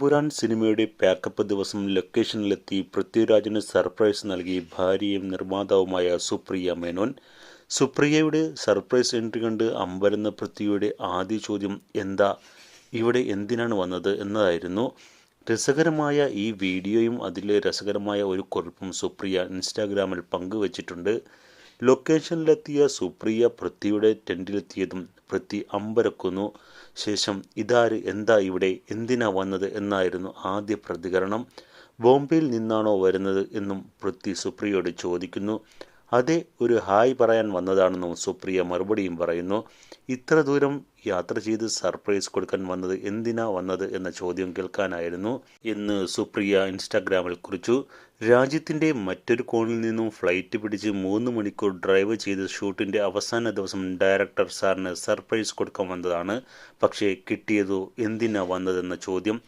എമ്പുരാൻ സിനിമയുടെ പാക്കപ്പ് ദിവസം ലൊക്കേഷനിലെത്തി പൃഥ്വിരാജിന് സർപ്രൈസ് നൽകി ഭാര്യയും നിർമ്മാതാവുമായ സുപ്രിയ മേനോൻ. സുപ്രിയയുടെ സർപ്രൈസ് എൻട്രി കണ്ട് അമ്പരന്ന പൃഥ്വിയുടെ ആദ്യ ചോദ്യം എന്താ? ഇവിടെ എന്തിനാണ് വന്നത് എന്നതായിരുന്നു. രസകരമായ ഈ വീഡിയോയും അതിലെ രസകരമായ ഒരു കുറിപ്പും സുപ്രിയ ഇൻസ്റ്റാഗ്രാമിൽ പങ്കുവച്ചിട്ടുണ്ട്. ലൊക്കേഷനിലെത്തിയ സുപ്രിയ പൃഥ്വിയുടെ ടെന്റിലെത്തിയതും പൃഥ്വി അമ്പരക്കുന്നു. ശേഷം ഇതാര്? എന്താ ഇവിടെ? എന്തിനാ വന്നത്? എന്നായിരുന്നു ആദ്യ പ്രതികരണം. ബോംബെയിൽ നിന്നാണോ വരുന്നത് എന്നും പൃഥ്വി സുപ്രിയയോട് ചോദിക്കുന്നു. അതെ ഒരു ഹായ് പറയാൻ വന്നതാണെന്നും സുപ്രിയ മറുപടിയും പറയുന്നു. ഇത്ര ദൂരം യാത്ര ചെയ്ത് സർപ്രൈസ് കൊടുക്കാൻ വന്നത് എന്തിനാ വന്നത് എന്ന ചോദ്യം കേൾക്കാനായിരുന്നു. എന്ന് സുപ്രിയ ഇൻസ്റ്റാഗ്രാമിൽ കുറിച്ചു. രാജ്യത്തിന്റെ മറ്റൊരു കോണിൽ നിന്നും ഫ്ലൈറ്റ് പിടിച്ച് മൂന്ന് മണിക്കൂർ ഡ്രൈവ് ചെയ്ത് ഷൂട്ടിന്റെ അവസാന ദിവസം ഡയറക്ടർ സാറിന് സർപ്രൈസ് കൊടുക്കാൻ വന്നതാണ്. പക്ഷേ കിട്ടിയതോ എന്തിനാ വന്നതെന്ന ചോദ്യം